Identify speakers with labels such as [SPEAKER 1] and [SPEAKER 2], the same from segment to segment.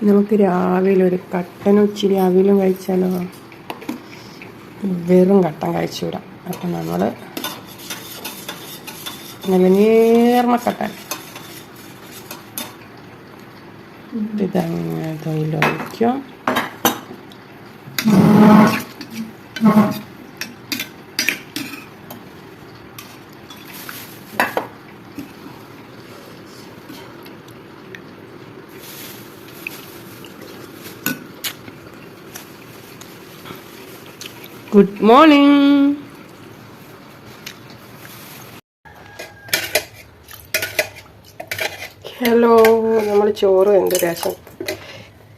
[SPEAKER 1] നമുക്ക് രാവിലെ ഒരു കട്ടനും ഇച്ചിരി അവിലും കഴിച്ചാലോ? വെറും കട്ടൻ കഴിച്ചുവിടാം അപ്പം നമ്മൾ നല്ല നേർമ കട്ടൻ. ഇതങ്ങനെ തൊഴിലൊഴിക്കും ഗുഡ് മോർണിംഗ് ഹലോ നമ്മൾ ചോറ് എന്ത് രസം?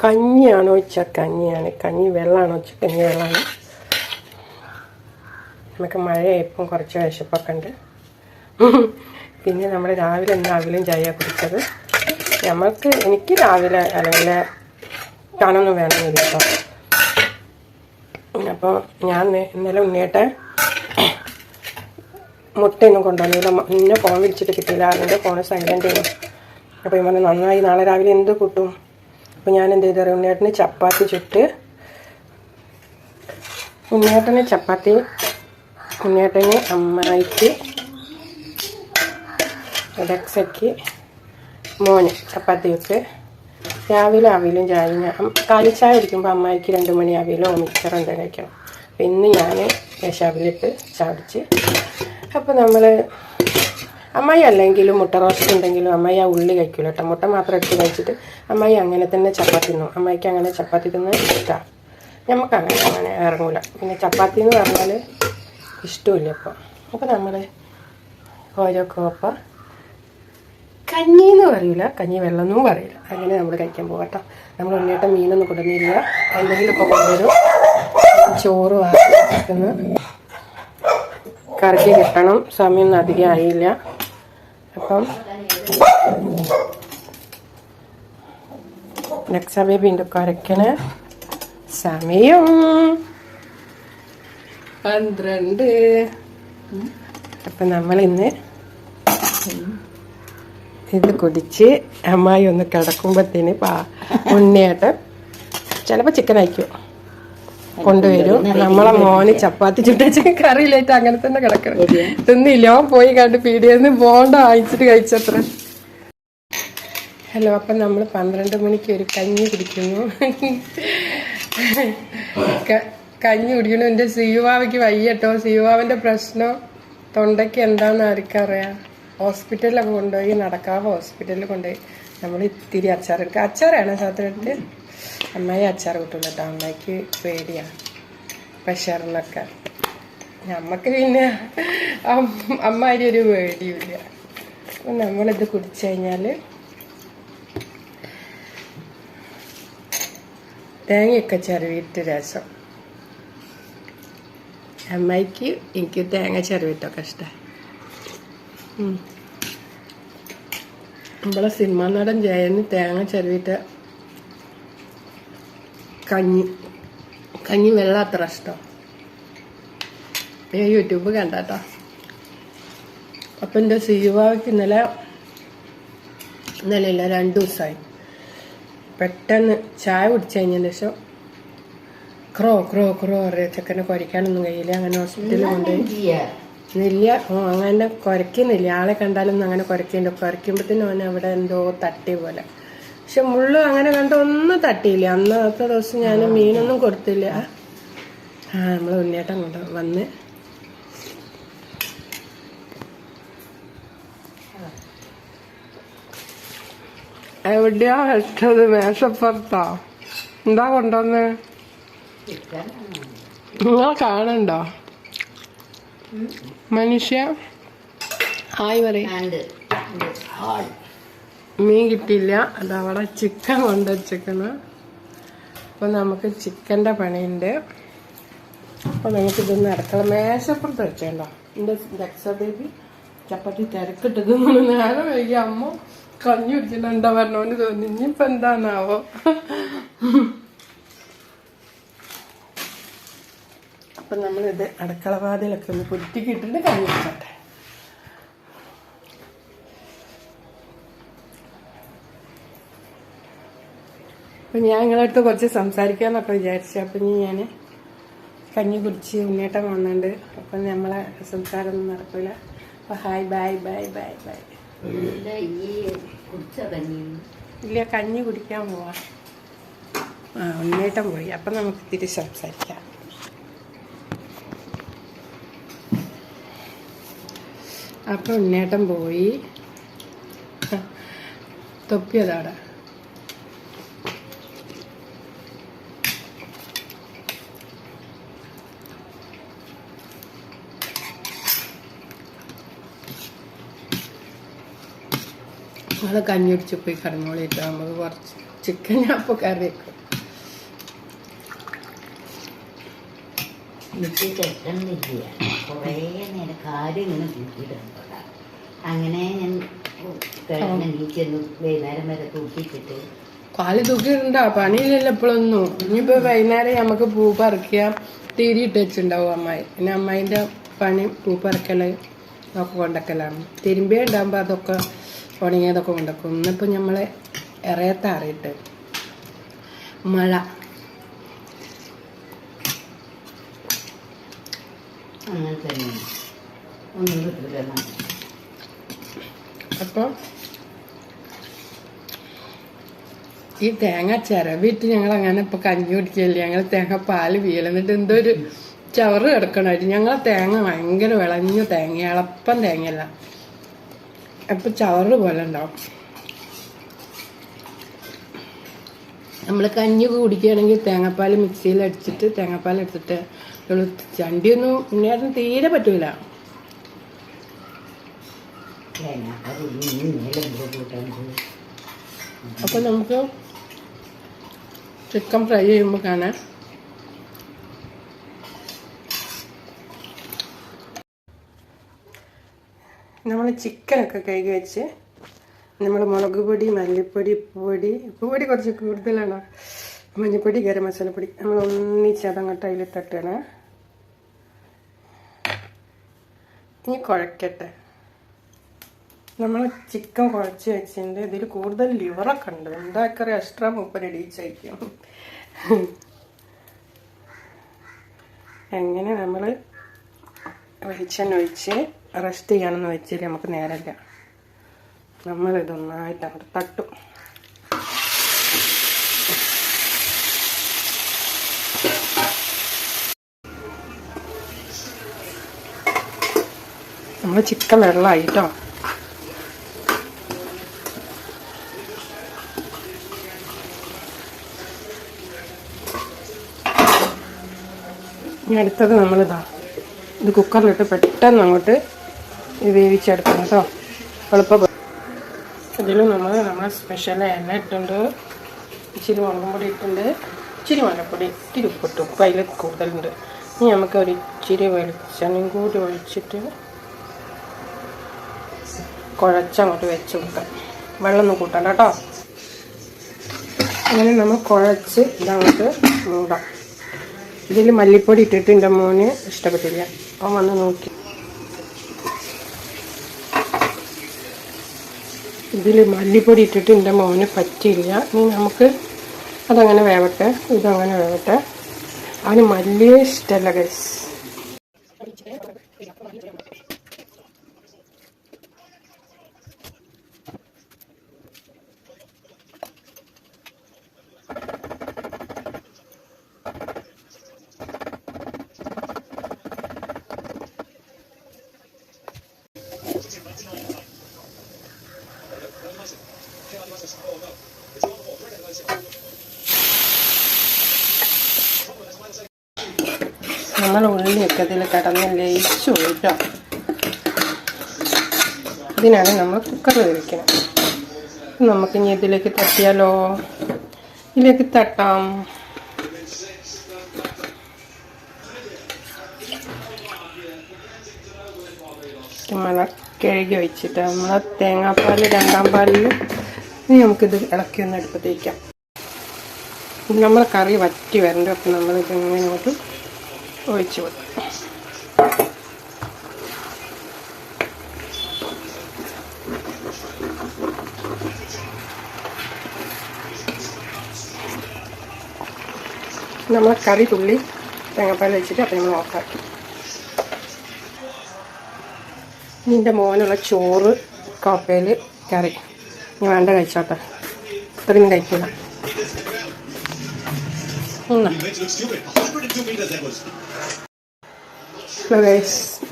[SPEAKER 1] കഞ്ഞിയാണോ വെച്ചാൽ കഞ്ഞിയാണ്? കഞ്ഞി വെള്ളമാണോ വെച്ചാൽ കഞ്ഞി വെള്ളമാണ് നമുക്ക് മഴയായപ്പം കുറച്ച് വിശപ്പൊക്കെ ഉണ്ട്. പിന്നെ നമ്മൾ രാവിലെ ഇന്ന് ചായ കുടിച്ചത്. നമുക്ക് എനിക്ക് രാവിലെ അല്ലെങ്കിൽ കാണൊന്നും വേണമെന്നില്ല കേട്ടോ. അപ്പോൾ ഞാൻ ഇന്നലെ ഉണ്ണിയേട്ടെ മുട്ടയൊന്നും കൊണ്ടുവന്നില്ല. ഇന്നെ ഫോൺ വിളിച്ചിട്ട് കിട്ടിയില്ല. അതിന്റെ ഫോൺ സൈലന്റ് ചെയ്യും അപ്പോൾ ഇവന് നന്നായി. നാളെ രാവിലെ എന്ത് കൂട്ടും? അപ്പോൾ ഞാൻ എന്ത് ചെയ്തറിയാം ഉണ്ണിയേട്ടന് ചപ്പാത്തി ചുട്ട് ഉണ്ണിയേട്ടന് ചപ്പാത്തി ഉണ്ണിയേട്ടന് അമ്മായിക്ക് രക്ഷയ്ക്ക് മോന് ചപ്പാത്തി വെച്ച് രാവിലെ അവിലും ചായ കാലിച്ചായ കുടിക്കുമ്പോൾ അമ്മായിക്ക് രണ്ട് മണി അവിലോ മിക്സറോ എന്തെങ്കിലും കഴിക്കണം. അപ്പം ഇന്ന് ഞാൻ ദേശാവിലിട്ട് ചാടിച്ച് അപ്പോൾ നമ്മൾ അമ്മായി അല്ലെങ്കിലും മുട്ട റോസ്റ്റ് ഉണ്ടെങ്കിലും അമ്മായി ആ ഉള്ളി കഴിക്കില്ല കേട്ടോ മുട്ട മാത്രം എടുത്ത് കഴിച്ചിട്ട് അമ്മായി അങ്ങനെ തന്നെ ചപ്പാത്തി തിന്നും. അമ്മായിക്ക് അങ്ങനെ ചപ്പാത്തി തിന്ന് ഇഷ്ടമാണ് നമുക്ക് അങ്ങനെ അങ്ങനെ ഇറങ്ങൂല. പിന്നെ ചപ്പാത്തി എന്ന് പറഞ്ഞാൽ ഇഷ്ടമില്ല അപ്പം അപ്പോൾ നമ്മൾ ഓരോ കോപ്പ കഞ്ഞി എന്ന് പറയില്ല കഞ്ഞി വെള്ളം എന്നും പറയില്ല അങ്ങനെ നമ്മൾ കഴിക്കാൻ പോകട്ടോ നമ്മൾ ഉണ്ണിയേട്ട മീനൊന്നും കൊണ്ടുവന്നില്ല. എന്തെങ്കിലും ഇപ്പോൾ കൊണ്ടുവരും. ചോറ് വാങ്ങിക്കുന്നു കറക്കി കിട്ടണം. സമയമൊന്നും അധികം ആയില്ല. അപ്പം നെക്സ്റ്റ് ബേബി ഉണ്ട്. കുരയ്ക്കണ. സമയം പന്ത്രണ്ട്. അപ്പം നമ്മളിന്ന് ഇത് കുടിച്ച് അമ്മായി ഒന്ന് കിടക്കുമ്പോഴത്തേന് പാ ഉണ്ണിയായിട്ട് ചിലപ്പോൾ ചിക്കൻ അയക്കും. കൊണ്ടുവരും. നമ്മളെ മോന് ചപ്പാത്തി ചുട്ടച്ച് കറിയിലായിട്ട് അങ്ങനെ തന്നെ കിടക്കണം. തിന്നില്ല. പോയി കണ്ട് പീടിയെന്ന് ബോണ്ട വാങ്ങിച്ചിട്ട് കഴിച്ചത്ര. ഹലോ അപ്പം നമ്മൾ പന്ത്രണ്ട് മണിക്ക് ഒരു കഞ്ഞി കുടിക്കുന്നു. കഞ്ഞി കുടിക്കണു? എന്റെ സിയുവാവയ്ക്ക് വയ്യട്ടോ. സിയുവാവിന്റെ പ്രശ്നം തൊണ്ടയ്ക്ക് എന്താണെന്ന് ആർക്കറിയാം. ഹോസ്പിറ്റലിലൊക്കെ കൊണ്ടുപോയി നടക്കാവ് ഹോസ്പിറ്റലിൽ കൊണ്ടുപോയി. നമ്മൾ ഇത്തിരി അച്ചാർ എടുക്കുക അച്ചാറാണ് സാധനത്തിൽ അമ്മായി അച്ചാർ കിട്ടുള്ളൂ കേട്ടോ. അമ്മയ്ക്ക് പേടിയാണ്. പ്രഷറിനൊക്കെ നമുക്ക് പിന്നെ അമ്മാരി ഒരു പേടിയില്ല അപ്പം നമ്മളിത് കുടിച്ചു കഴിഞ്ഞാൽ തേങ്ങയൊക്കെ ചെറുവിട്ട് രസം. അമ്മായിക്ക് എനിക്ക് തേങ്ങ ചെറുവിട്ടൊക്കെ ഇഷ്ടമാണ് നമ്മളെ സിനിമാ നടൻ ജയന് തേങ്ങ ചിരവിട്ട കഞ്ഞി. കഞ്ഞി വെള്ളം അത്ര ഇഷ്ടം. ഞാൻ യൂട്യൂബ് കണ്ടാട്ടോ. അപ്പം എന്റെ സീവാക്ക് ഇന്നലെ ഇന്നലെ ഇല്ല രണ്ട് ദിവസമായി പെട്ടെന്ന് ചായ കുടിച്ചു കഴിഞ്ഞതിന് ശേഷം ക്രോ ക്രോ ക്രോ അറിയാം ചെക്കനെ കുരയ്ക്കാനൊന്നും കഴിയില്ല അങ്ങനെ ഹോസ്പിറ്റലിൽ കൊണ്ടുപോയി. ഓ അങ്ങനെ കുരയ്ക്കുന്നില്ല ആളെ കണ്ടാലൊന്നും അങ്ങനെ കുരയ്ക്കുന്നുണ്ട് കുരയ്ക്കുമ്പോഴത്തേനും അവൻ അവിടെ എന്തോ തട്ടി പോലെ. പക്ഷെ മുള്ളു അങ്ങനെ കണ്ട ഒന്നും തട്ടിയില്ല. അന്നത്തെ ദിവസം ഞാൻ മീനൊന്നും കൊടുത്തില്ല. ആ നമ്മൾ ഉണ്ണിയേട്ടൻ കൊണ്ട് വന്ന്. എവിടെയാ വെച്ചത്? മേശപ്പുറത്താ? എന്താ കൊണ്ടുവന്ന്? നിങ്ങളെ കാണണ്ടോ? മനുഷ്യ ഹായ് പറയും. മീൻ കിട്ടിയില്ല. അതവിടെ ചിക്കൻ കൊണ്ടുവച്ചേക്കണ് അപ്പോൾ നമുക്ക് ചിക്കന്റെ പണിയുണ്ട്. അപ്പോൾ നമുക്കിതൊന്ന് അടുക്കള മേശപ്പുറത്ത് വെച്ചേണ്ടോ? എന്റെ ദക്ഷ ബേബി ചപ്പാത്തി തിരക്കിട്ടത് നേരം വൈകി അമ്മ കഞ്ഞി കുടിച്ചിട്ടുണ്ടോ പറഞ്ഞോണ്ട് തോന്നി ഇനിയിപ്പോൾ എന്താണാവോ? അപ്പം നമ്മളിത് അടുക്കള വാതിലൊക്കെ ഒന്ന് കുറ്റിക്കിട്ടിട്ട് വെച്ചോട്ടെ അപ്പം ഞാൻ നിങ്ങളടുത്ത് കുറച്ച് സംസാരിക്കാമെന്നൊക്കെ വിചാരിച്ചു. അപ്പം ഇനി ഞാൻ കഞ്ഞി കുടിച്ച് ഉണ്ണേട്ടം വന്നിട്ടുണ്ട്. അപ്പം നമ്മളെ സംസാരമൊന്നും നടക്കില്ല അപ്പം hi bye bye bye bye
[SPEAKER 2] ഇല്ല, കഞ്ഞി?
[SPEAKER 1] ഇല്ല കഞ്ഞി കുടിക്കാൻ പോവാം. ആ ഉണ്ണേട്ടം പോയി. അപ്പം നമുക്ക് തിരിച്ച് സംസാരിക്കാം. അപ്പം ഉണ്ണേട്ടൻ പോയി. തൊപ്പിയതാടെ. കഞ്ഞി കുടിച്ച് പോയി കടന്നോളിട്ട് നമുക്ക് കുറച്ച് ചിക്കൻ ഞാൻ അപ്പോൾ കറി വെക്കും.
[SPEAKER 2] കുറേ നേരം കാര്യം ഇങ്ങനെ തൂക്കിയിട്ടുണ്ട്. അങ്ങനെ ഞാൻ നീച്ചെന്ന് വൈകുന്നേരം വരെ തൂക്കിയിട്ടിട്ട്.
[SPEAKER 1] കാൽ തൂക്കിയിട്ടുണ്ടാ പണിയില്ലല്ലോ ഇപ്പോഴൊന്നും. ഇനിയിപ്പോ വൈകുന്നേരം നമുക്ക് പൂ പറിക്കാം ഇട്ട് വെച്ചിട്ടുണ്ടാവും അമ്മായി. പിന്നെ അമ്മായിന്റെ പണി പൂ പറിക്കൽ ഒക്കെ കൊണ്ടക്കലാണ്. തിരുമ്പേ ഉണ്ടാകുമ്പോൾ അതൊക്കെ ഉണങ്ങിയതൊക്കെ കൊണ്ടക്കും. ഇന്നിപ്പോൾ നമ്മൾ ഇറയത്താറിയിട്ട് മഴ.
[SPEAKER 2] അങ്ങനെ തന്നെ. ഒന്നും കിട്ടില്ല.
[SPEAKER 1] അപ്പോൾ ഈ തേങ്ങ ചിരവിട്ട് ഞങ്ങൾ അങ്ങനെ ഇപ്പൊ കഞ്ഞി കുടിക്കില്ല ഞങ്ങൾ തേങ്ങ പാൽ. വീല എന്നിട്ട് എന്തോ ഒരു ചവറ് കിടക്കണമായിട്ട് ഞങ്ങൾ തേങ്ങ ഭയങ്കര വിളഞ്ഞ തേങ്ങ എളപ്പം തേങ്ങയല്ല. അപ്പൊ ചവറ് പോലെ ഉണ്ടാവും. നമ്മൾ കഞ്ഞി കുടിക്കുകയാണെങ്കിൽ തേങ്ങാപ്പാൽ മിക്സിയിൽ അടിച്ചിട്ട് തേങ്ങാപ്പാൽ എടുത്തിട്ട് ചണ്ടിയൊന്നും ഇന്നേരം തീരെ പറ്റൂല.
[SPEAKER 2] തേങ്ങാപ്പാൽ ഇനി മേലെ കൂട്ടാൻ പോയി
[SPEAKER 1] അപ്പൊ നമുക്ക് ചിക്കൻ ഫ്രൈ ചെയ്യുമ്പോൾ കാണാം. നമ്മൾ ചിക്കനൊക്കെ കഴുകി വെച്ച് നമ്മൾ മുളക് പൊടി മല്ലിപ്പൊടി ഉപ്പുപൊടി ഉപ്പുപൊടി കുറച്ച് കൂടുതലാണ്. മഞ്ഞൾപ്പൊടി ഗരം മസാലപ്പൊടി നമ്മൾ ഒന്നിച്ച് അതങ്ങോട്ട് അതിൽ തട്ടണം ഇനി കുഴക്കട്ടെ. നമ്മൾ ചിക്കൻ കുഴച്ച് വെച്ചിട്ടുണ്ട് ഇതിൽ കൂടുതൽ ലിവറൊക്കെ ഉണ്ട്. എന്താക്കറി എക്സ്ട്രാ മുപ്പത് ഇടിച്ചയക്കും എങ്ങനെ നമ്മൾ വെളിച്ചെണ്ണ ഒഴിച്ച് റെസ്റ്റ് ചെയ്യണമെന്ന് വെച്ചാൽ നമുക്ക് നേരമില്ല നമ്മൾ ഇതൊന്നായിട്ട് അങ്ങോട്ട് തട്ടും. നമ്മൾ ചിക്കൻ വെള്ളമായി കേട്ടോ ഇനി അടുത്തത് നമ്മളിതാ ഇത് കുക്കറിലിട്ട് പെട്ടെന്ന് അങ്ങോട്ട് വേവിച്ചെടുക്കണം കേട്ടോ. എളുപ്പം ഇതിൽ നമ്മൾ നമ്മുടെ സ്പെഷ്യൽ ഇല ഇട്ടുണ്ട്. ഇച്ചിരി മുളകും പൊടി ഇട്ടുണ്ട് ഇച്ചിരി മലപ്പൊടി ഇത്തിരി ഉപ്പിട്ടു ഉപ്പ് അതിൽ കൂടുതലുണ്ട്. ഇനി നമുക്ക് ഒരു ഇച്ചിരി വെളിച്ചെണ്ണയും കൂടി ഒഴിച്ചിട്ട് കുഴച്ചങ്ങോട്ട് വെച്ച് കൊടുക്കാം. വെള്ളമൊന്നും കൂട്ടണ്ട കേട്ടോ. അങ്ങനെ നമ്മൾ കുഴച്ച് ഇതങ്ങോട്ട് മൂടാം. ഇതിൽ മല്ലിപ്പൊടി ഇട്ടിട്ട് എന്റെ മോന്. ഇഷ്ടപ്പെട്ടില്ല. അവൻ വന്ന് നോക്കി. ഇതിൽ മല്ലിപ്പൊടി ഇട്ടിട്ട് എന്റെ മോന്. പറ്റില്ല ഇനി നമുക്ക് അതങ്ങനെ വേവട്ടെ. ഇതങ്ങനെ വേവട്ടെ. അവന് മല്ലിയെ ഇഷ്ടമല്ല ഗൈസ് നമ്മൾ ഉള്ളിയൊക്കെ ഇതിൽ കിടന്ന് ലയിച്ചു പോയിട്ടോ ഇതിനാണ് നമ്മൾ കുക്കർ വേവിക്കുന്നത് നമുക്ക് ഇനി ഇതിലേക്ക് തട്ടിയാലോ? ഇതിലേക്ക് തട്ടാം. നമ്മൾ കിഴകി വെച്ചിട്ട് നമ്മൾ തേങ്ങാപ്പാൽ രണ്ടാം പാലിൽ ഇനി നമുക്കിത് ഇളക്കി ഒന്ന് എടുപ്പത്തേക്കാം നമ്മൾ കറി വറ്റി വരണ്ട അപ്പം നമ്മളിത് ഇങ്ങനെ ഇങ്ങോട്ട് ഒഴിച്ചു കൊടുക്കും നമ്മൾ കറി തുള്ളി തേങ്ങാപ്പാൽ വെച്ചിട്ട് അപ്പം നമ്മൾ ഓഫാക്കി നിന്റെ മോനുള്ള ചോറ് കപ്പയിൽ കറി. നീ വേണ്ട കഴിച്ചോട്ടെ. ഇത്രയും കഴിക്കില്ല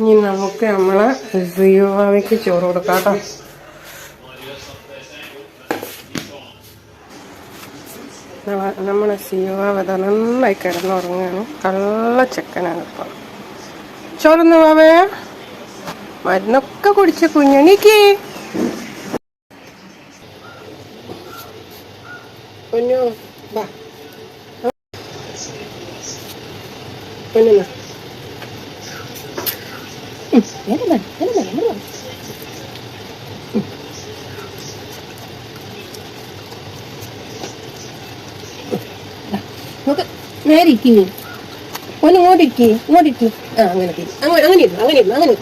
[SPEAKER 1] ഇനി നമുക്ക് നമ്മളെ സിയോവയ്ക്ക് ചോറ് കൊടുക്കാം കേട്ടോ. നമ്മ- നമ്മളെ സീവാവ നന്നായി കിടന്നുറങ്ങാണ്. കള്ള ചെക്കനാണ് ഇപ്പം. ചോറൊന്നു പോവേ മരുന്നൊക്കെ കുടിച്ച കുഞ്ഞണിക്ക് പൊന്നു നോക്ക് നേരെ ഇരിക്കേ ഒന്ന് ഇങ്ങോട്ട് ഇരിക്കേ ഇങ്ങോട്ട് ഇരിക്കേ. ആ അങ്ങനെ അങ്ങനെ അങ്ങ- അങ്ങനെ ഇരുന്നു അങ്ങനെ ഇരുന്നു അങ്ങനെ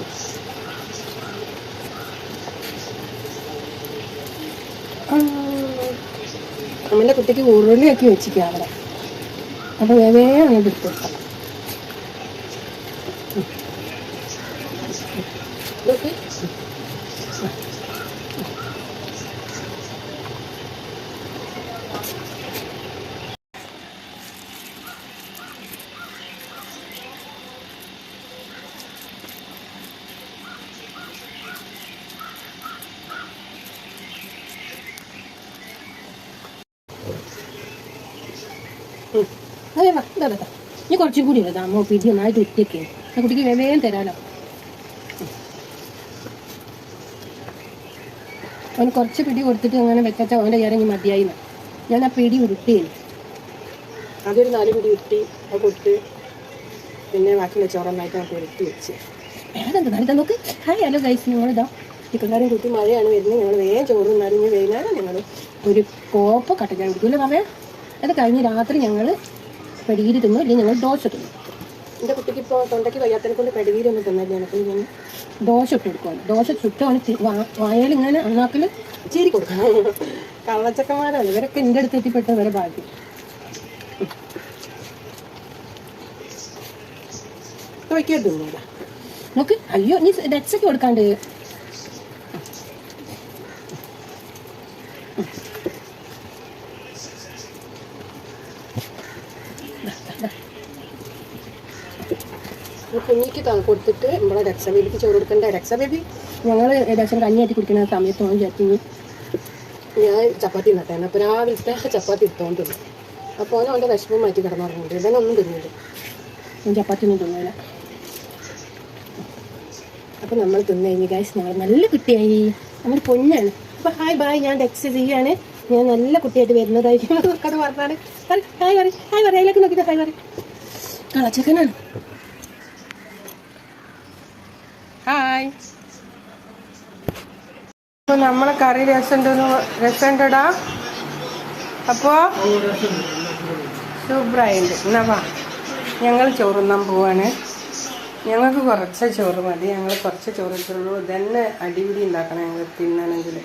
[SPEAKER 1] അമ്മന്റെ കുട്ടിക്ക് ഉരുളിയാക്കി വെച്ചിരിക്കുക അവിടെ. അപ്പോൾ വേവേ അങ്ങോട്ട് എടുത്തു കൊടുക്കാം നോക്ക്. അതെ വാ ഇതാ ഇനി കുറച്ചും കൂടി ഇതാ അമ്മ പിടി ഒന്നായിട്ട് ഒറ്റയ്ക്ക് ആ കുട്ടിക്ക് വേഗം തരാലോ. അവന് കുറച്ച് പിടി കൊടുത്തിട്ട് അങ്ങനെ വെച്ചാൽ അവന്റെ ഇറങ്ങി മതിയായി. ഞാൻ ആ പിടി ഉരുട്ടി അതൊരു നാല് പിടി ഉരുട്ടി അത് കൊടുത്ത് പിന്നെ ബാക്കിയുള്ള ചോറന്നായിട്ട് നമുക്ക് ഉരുട്ടി വെച്ച്. വേറെന്താ നാളെ നോക്ക്. ഹായ് ഹലോ ഗൈസ് നിങ്ങളിതാ? ചിക്കൻ കറിയും കുട്ടി മഴയാണ് വരുന്നത്. ഞങ്ങൾ വേഗം ചോറ് തിന്നാലും ഇനി വൈകുന്നേരം ഞങ്ങൾ ഒരു കോപ്പ് കട്ടൻ കുടിക്കില്ല പറയാം അത് കഴിഞ്ഞ് രാത്രി ഞങ്ങൾ പെടിഗിരി തിന്നു അല്ലെങ്കിൽ ഞങ്ങൾ ദോശ തിന്നു. എന്റെ കുട്ടിക്ക് ഇപ്പോൾ തൊണ്ടയ്ക്ക് വയ്യാത്തതിനെ കൊണ്ട് പെടിഗിരി ഒന്നും തിന്നില്ല എനിക്ക് ഞാൻ ദോശ ഇട്ട് കൊടുക്കുകയാണ് ദോശ ചുട്ട് വായയിൽ ഇങ്ങനെ അണ്ണാക്കിൽ ചീരി കൊടുക്കണം കള്ളച്ചക്കന്മാരാണ്. ഇവരൊക്കെ എന്റെ അടുത്ത് എത്തിപ്പെട്ട ഭാഗ്യം. വയ്ക്കരുത് നോക്ക്. അയ്യോ നീ ഡെക്സൊക്കെ കൊടുക്കാണ്ട് കൊടുത്തിട്ട് നമ്മളെ രക്ഷ ബേബിക്ക് ചോറ് കൊടുക്കണ്ട. രക്ഷ ബേബി ഞങ്ങൾ ഏകദേശം കഞ്ഞിയായിട്ട് കുടിക്കുന്ന സമയത്താണ് വിചാരിച്ചു ഞാൻ ചപ്പാത്തി നട്ടായിരുന്നു അപ്പോൾ രാവിലത്തെ ചപ്പാത്തി എടുത്തോണ്ട് അപ്പോൾ അവൻ അവന്റെ വിഷമം മാറ്റി കിടന്നുറങ്ങുന്നുണ്ട്. ഇവനൊന്നും തിന്നില്ല ഞാൻ ചപ്പാത്തി ഒന്നും തിന്നില്ല അപ്പോൾ നമ്മൾ തിന്നു കഴിഞ്ഞ് കാശ് ഞങ്ങൾ നല്ല കുട്ടിയായി. നമ്മൾ പൊന്നാണ്. അപ്പോൾ ഹായ് ബായ് ഞാൻ ഡെക്സ് ചെയ്യാണ്. ഞാൻ നല്ല കുട്ടിയായിട്ട് വരുന്നതായിരിക്കും. അത് പറഞ്ഞാൽ ഹായ് പറയും. ഹായ് പറയും. അതിലേക്ക് നോക്കിയിട്ട് ഹായ് പറയും. കളച്ചക്കനാണ് ഹായ് അപ്പൊ നമ്മളെ കറി രസമുണ്ടെന്ന് രസമുണ്ടടാ. അപ്പോ സൂപ്പറായിട്ട് എന്നാ വാ. ഞങ്ങൾ ചോറുന്നാൻ പോവാണ്. ഞങ്ങൾക്ക് കുറച്ച് ചോറ് മതി. ഞങ്ങൾ കുറച്ച് ചോറ് വെച്ചുള്ളൂ ഇതന്നെ അടിപിടി ഉണ്ടാക്കണം ഞങ്ങൾ തിന്നാണെങ്കിൽ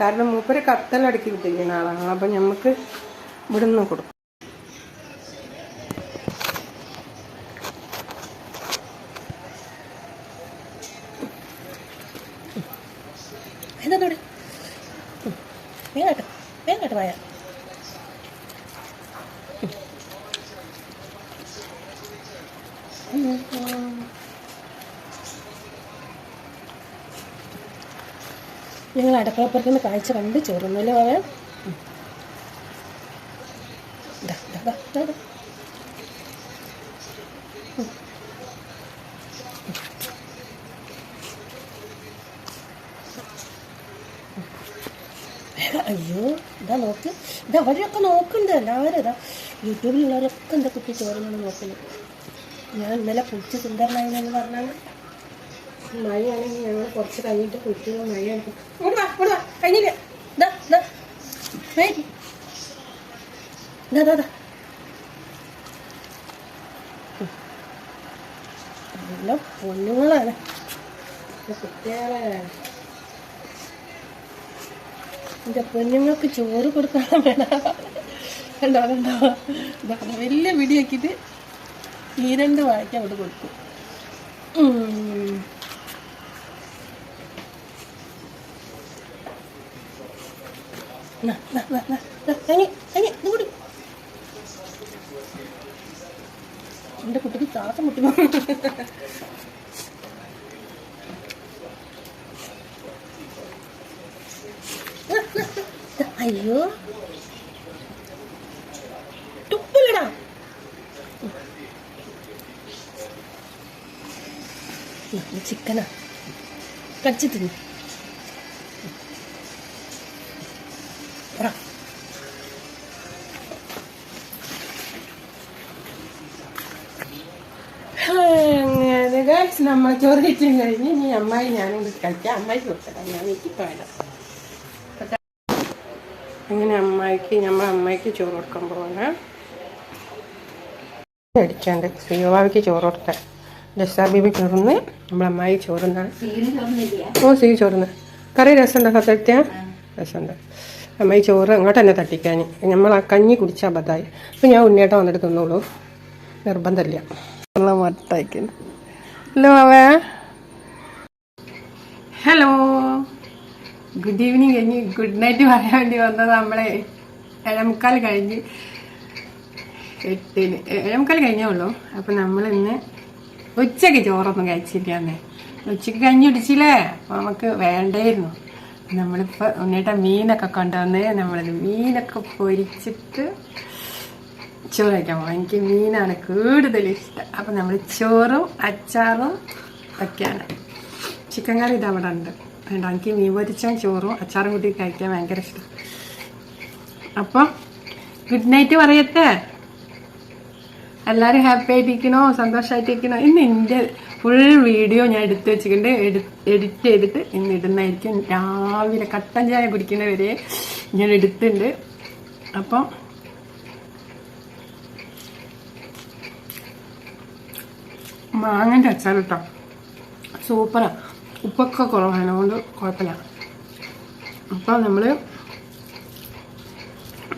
[SPEAKER 1] കാരണം മൂപ്പര് കത്തലടക്കി വിട്ടിരിക്കുന്ന ആളാണ്. അപ്പം നമുക്ക് ഇവിടുന്ന് കൊടുക്കും. ഞങ്ങൾ അടക്കളപ്പുറത്തുനിന്ന് കാഴ്ച കണ്ട് ചോറുന്നല്ലേ പറയാം അയ്യോ ഇതാ നോക്ക്. ഇതാ അവരൊക്കെ നോക്കുന്നുണ്ട് എല്ലാവരും. ഇതാ യൂട്യൂബിലുള്ളവരൊക്കെ എന്താ കുട്ടി ചോറുന്നു നോക്കുന്നു ഞാൻ ഇന്നലെ കുളിച്ച് സുന്ദരനായി പറഞ്ഞാൽ മഴയാണെങ്കിൽ ഞങ്ങൾ കുറച്ച് കഴിഞ്ഞിട്ട് കുട്ടികൾ മഴയാണ് ഇങ്ങോട്ട് വാ വാ. പൊന്നുങ്ങളാണ് നല്ല കുട്ടികളാണ് എന്റെ പൊന്നുങ്ങൾക്ക് ചോറ് കൊടുക്കാൻ വേണം. കണ്ടോ, വലിയ പിടിയാക്കിയിട്ട് ഈ രണ്ട് വാഴയ്ക്ക് അവിടെ കൊടുക്കും എന്റെ കുട്ടിക്ക് ശ്വാസം മുട്ടി അയ്യോ. തുപ്പില്ലടാ. ചിക്കനാ. കടിച്ചു ഗൈസ് നമ്മൾ ചോറിറ്റും കഴിഞ്ഞ് ഇനി അമ്മായി ഞാനും കഴിക്കാം അമ്മായി കൊടുത്തടാ ഞാൻ എനിക്ക് വേണം അങ്ങനെ അമ്മായിക്ക് നമ്മൾ അമ്മായിക്ക് ചോറ് കൊടുക്കാൻ പോവാണ്. അടിച്ചാണ്ട് ശ്രീവാവിക്ക് ചോറ് കൊടുത്ത ലസാ ബീബി ചോറുന്ന് നമ്മൾ അമ്മായി ചോറുന്നാണ് ഓ സീ ചോറുന്ന്. കറി രസമുണ്ടോ സത്യ രസമുണ്ട്. അമ്മായി ചോറ് അങ്ങോട്ട് തന്നെ തട്ടിക്കാൻ. നമ്മൾ ആ കഞ്ഞി കുടിച്ചാൽ അബദ്ധമായി അപ്പം ഞാൻ ഉണ്ണിയേട്ടം വന്നിട്ട് തിന്നോളൂ. നിർബന്ധമില്ല. ഉള്ള മട്ടയക്കുന്നു ഹലോ അവേ ഹലോ. ഗുഡ് ഈവനിങ് കഴിഞ്ഞ് ഗുഡ് നൈറ്റ് പറയാൻ വേണ്ടി വന്നത് നമ്മളെ ഏഴമുക്കാൽ കഴിഞ്ഞ് എട്ടിന്. ഏഴമുക്കാൽ കഴിഞ്ഞുള്ളൂ അപ്പം നമ്മൾ ഇന്ന് ഉച്ചയ്ക്ക് ചോറൊന്നും കഴിച്ചിരിക്കാന്നേ ഉച്ചയ്ക്ക് കഞ്ഞി കുടിച്ചില്ലേ? അപ്പം നമുക്ക് വേണ്ടായിരുന്നു. നമ്മളിപ്പോൾ ഉണ്ണിട്ട മീനൊക്കെ കൊണ്ടുവന്ന് നമ്മളിത് മീനൊക്കെ പൊരിച്ചിട്ട് ചോറ് കഴിക്കാൻ. പോകാം എനിക്ക് മീനാണ് കൂടുതൽ ഇഷ്ടം. അപ്പം നമ്മൾ ചോറും അച്ചാറും ഒക്കെയാണ്. ചിക്കൻ കറി ഇത് അവിടെ ഉണ്ട്. വേണ്ട എനിക്ക് മീൻ പൊരിച്ചും ചോറും അച്ചാറും കൂട്ടി കഴിക്കാൻ ഭയങ്കര ഇഷ്ടം. അപ്പം ഗുഡ് നൈറ്റ് പറയട്ടെ? എല്ലാവരും ഹാപ്പി ആയിട്ടിരിക്കണോ? സന്തോഷമായിട്ടിരിക്കണോ ഇന്ന് എന്റെ ഫുൾ വീഡിയോ ഞാൻ എടുത്ത് വെച്ചിട്ടുണ്ട്. എഡിറ്റ് ചെയ്തിട്ട് ഇന്ന് ഇടുന്നതായിരിക്കും. രാവിലെ കട്ടൻ ചായ കുടിക്കുന്നവരെ ഞാൻ എടുത്തിട്ടുണ്ട്. അപ്പം മാങ്ങന്റെ അച്ചാർ കേട്ടോ സൂപ്പറാണ് ഉപ്പൊക്കെ കുറവാണ് അതുകൊണ്ട് കുഴപ്പമില്ല. അപ്പോൾ നമ്മൾ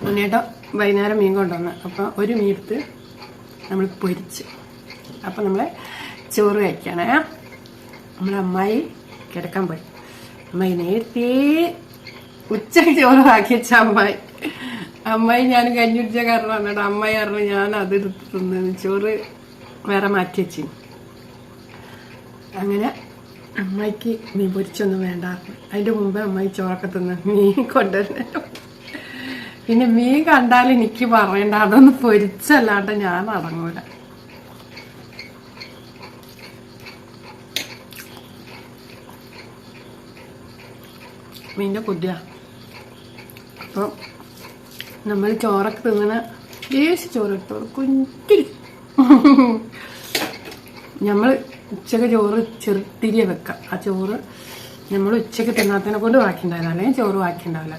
[SPEAKER 1] മുന്നേട്ട വൈകുന്നേരം മീൻ കൊണ്ടുവന്ന് അപ്പോൾ ഒരു മീൻ എടുത്ത് നമ്മൾ പൊരിച്ച്. അപ്പോൾ നമ്മൾ ചോറ് കഴിക്കണേ നമ്മുടെ അമ്മായി കിടക്കാൻ പോയി. അമ്മായി നേരത്തെ ഉച്ച ചോറ് ആക്കി വെച്ച അമ്മായി. അമ്മായി ഞാൻ കഞ്ഞുടിച്ച കാരണം കേട്ടോ അമ്മായി പറഞ്ഞു ഞാൻ അതെടുത്ത് തിന്നു. ചോറ് വേറെ മാറ്റി വെച്ചു അങ്ങനെ അമ്മയ്ക്ക് മീൻ പൊരിച്ചൊന്നും വേണ്ട. അതിന്റെ മുമ്പേ അമ്മായി ചോറൊക്കെ തിന്ന് മീൻ കൊണ്ടുവരുന്ന പിന്നെ മീൻ കണ്ടാൽ എനിക്ക് പറയണ്ട അതൊന്ന് പൊരിച്ചല്ലാണ്ട് ഞാൻ അടങ്ങൂല. മീന്റെ കുതിയ അപ്പം നമ്മൾ ചോറൊക്കെ തിന്നണ ലേശ് ചോറ് എടുത്തോളൂ കുഞ്ഞിരി നമ്മൾ ഉച്ചയ്ക്ക് ചോറ് ചെറുത്തിരിയെ വെക്കാം. ആ ചോറ് നമ്മൾ ഉച്ചയ്ക്ക് തിന്നാത്തതിനെ കൊണ്ട് ബാക്കിയുണ്ടാവില്ല. അല്ലെങ്കിൽ ചോറ് ബാക്കിയുണ്ടാവില്ല.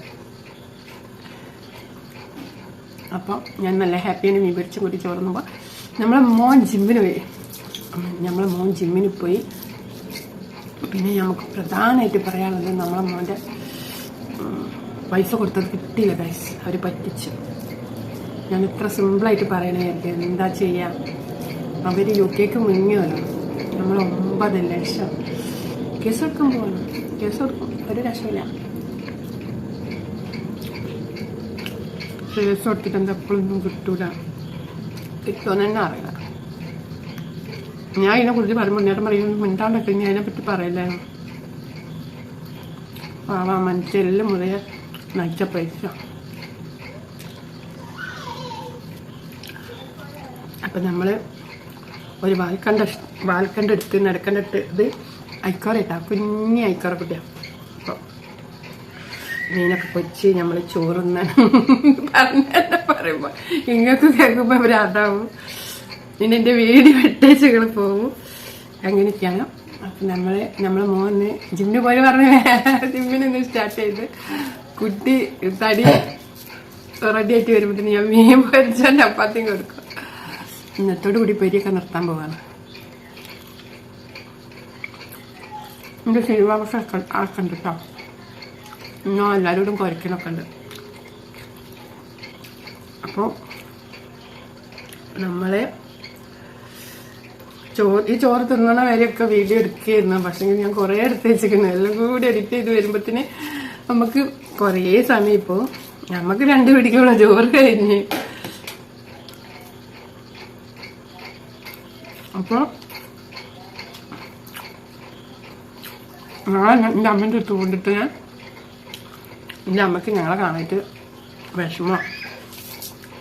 [SPEAKER 1] അപ്പം ഞാൻ നല്ല ഹാപ്പിയാണ് മീൻ പൊരിച്ച് കൂട്ടി ചോറുന്നുമ്പോൾ നമ്മളെ മോൻ ജിമ്മിന് പോയി. നമ്മളെ മോൻ ജിമ്മിന് പോയി. പിന്നെ നമുക്ക് പ്രധാനമായിട്ട് പറയാനുള്ളത് നമ്മളെ മോന്റെ പൈസ കൊടുത്തത് കിട്ടിയില്ല ഗൈസ് അവർ പറ്റിച്ചു. ഞാൻ ഇത്ര സിമ്പിളായിട്ട് പറയണേ. എന്താ ചെയ്യുക അവർ യു കെക്ക് മുങ്ങിയല്ലോ നമ്മൾ ഒമ്പത് ലക്ഷം. കേസ് കൊടുക്കാൻ പോകണം കേസ് കൊടുക്കും. ഒരു രക്ഷമില്ല കേസ് കൊടുത്തിട്ട് എന്താ എപ്പോഴൊന്നും കിട്ടൂല. കിട്ടുമെന്ന് തന്നെ അറിയില്ല. ഞാൻ ഇതിനെ കുറിച്ച് പറയുമ്പോൾ നേരം പറയുന്നത് മിണ്ടാണ്ടൊക്കെ ഞാൻ അതിനെപ്പറ്റി പറയില്ലേ? പാവാ മനുഷ്യരെല്ലാം മുതലേ നയിച്ച പൈസ. അപ്പം നമ്മൾ ഒരു വാൽക്കണ്ട വാൽക്കണ്ട എടുത്ത് നടക്കണ്ട ഇട്ട് ഇത് ഐക്കോറ ഇട്ടാ കുഞ്ഞി ഐക്കോറ കുട്ടിയാണ് അപ്പോൾ മീനൊക്കെ പൊച്ച് നമ്മൾ ചോറുന്ന. പറഞ്ഞ പറയുമ്പോൾ ഇങ്ങക്ക് കേൾക്കുമ്പോൾ അതാവും. പിന്നെ എന്റെ വീട് വെട്ടേച്ചുകൾ പോവും. അങ്ങനെയൊക്കെയാണ്. അപ്പം നമ്മൾ നമ്മളെ മോന്ന് ജിമ്മിന് പോയി പറഞ്ഞു ജിമ്മിനൊന്ന് സ്റ്റാർട്ട് ചെയ്ത് കുട്ടി തടി റെഡി ആയിട്ട് വരുമ്പോഴത്തേന് ഞാൻ മീൻ പൊരിച്ചാൽ ചപ്പാത്തിയും കൊടുക്കും. ഇന്നത്തോടു കൂടി പൊരിയൊക്കെ നിർത്താൻ പോവാണ്. എന്റെ സിനിമാവസ്ഥ ആക്കണ്ട കേട്ടോ ഞാൻ എല്ലാവരോടും കുരക്കണൊക്കെ ഉണ്ട്. അപ്പോൾ നമ്മളെ ചോറ് ഈ ചോറ് തിന്നണ വരെയൊക്കെ വീഡിയോ എടുക്കുകയായിരുന്നു. പക്ഷേ ഞാൻ കുറേ എടുത്ത് വെച്ചിരിക്കുന്നു. എല്ലാം കൂടി എഡിറ്റ് ചെയ്ത് വരുമ്പത്തിന് നമുക്ക് കുറേ സമയം ഇപ്പോൾ നമുക്ക് രണ്ട് പിടിക്കുള്ള ചോറ് കഴിഞ്ഞ് അപ്പോൾ നാളെ ഞാൻ എന്റെ അമ്മേന്റെ അടുത്ത് കൊണ്ടിട്ട് ഞാൻ എന്റെ അമ്മയ്ക്ക് ഞങ്ങളെ കാണാനായിട്ട് വിഷമം.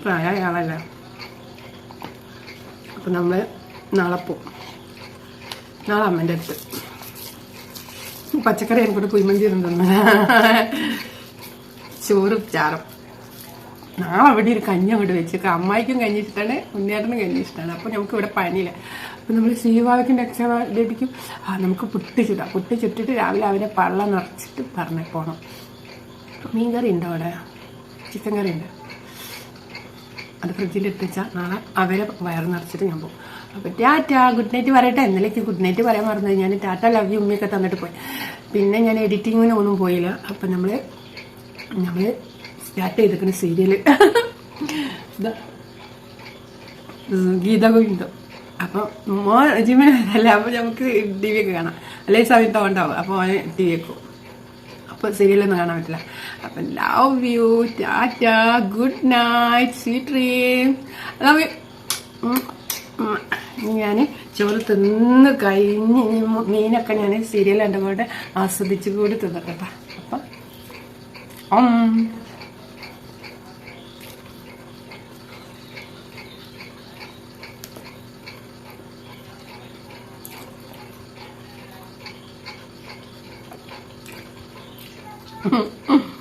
[SPEAKER 1] പ്രായമായ ആളല്ല. അപ്പം നമ്മൾ നാളെ പോവും നാളെ അമ്മേന്റെ അടുത്ത്. പച്ചക്കറി എനിക്കൂടെ കുഴിമന്തി തിന്നു ചോറും ചാറും. നാളെ അവിടെ ഒരു കഞ്ഞി അങ്ങോട്ട് വെച്ചേക്കാം അമ്മായിക്കും കഞ്ഞി ഇഷ്ടമാണ് ഉണ്ണിയേട്ടനും കഞ്ഞി ഇഷ്ടമാണ് അപ്പോൾ നമുക്ക് ഇവിടെ പണിയില്ല. അപ്പം നമ്മൾ ശ്രീവാക്കിന്റെ എക്സാം ലഭിക്കും. ആ നമുക്ക് പുട്ടി ചുടാം. പുട്ടി ചുട്ടിട്ട് രാവിലെ അവരെ പള്ള നിറച്ചിട്ട് പറഞ്ഞു പോകണം മീൻ കറി ഉണ്ടോ അവിടെ? ചിക്കൻ കറി ഉണ്ട്. അത് ഫ്രിഡ്ജിൽ എത്തിച്ചാൽ നാളെ അവരെ വയറ് നിറച്ചിട്ട് ഞാൻ പോകും. അപ്പോൾ ടാറ്റ ഗുഡ് നൈറ്റ് പറയട്ടെ. ഇന്നലേക്ക് ഗുഡ് നൈറ്റ് പറയാൻ മറന്നു ഞാൻ ടാറ്റ ലവ് യു ഉമ്മയൊക്കെ തന്നിട്ട് പോയി. പിന്നെ ഞാൻ എഡിറ്റിങ്ങിന് ഒന്നും പോയില്ല. അപ്പം നമ്മൾ നമ്മൾ സ്റ്റാർട്ട് ചെയ്തിരിക്കുന്ന സീരിയൽ ഗീത അപ്പം മോ ജിമിനല്ല അപ്പോൾ നമുക്ക് ടി വി ഒക്കെ കാണാം. അല്ലെങ്കിൽ സമയത്ത് ഉണ്ടാവും അപ്പോൾ അവന് ടി വി വെക്കും. അപ്പോൾ സീരിയലൊന്നും കാണാൻ പറ്റില്ല. അപ്പം love you tata good night sweet dream love you ഞാൻ ചോറ് തിന്ന് കഴിഞ്ഞ് മീനൊക്കെ ഞാൻ സീരിയൽ കൂടെ ആസ്വദിച്ച് കൂടി തിന്നട്ടെ അപ്പം Mm-hmm.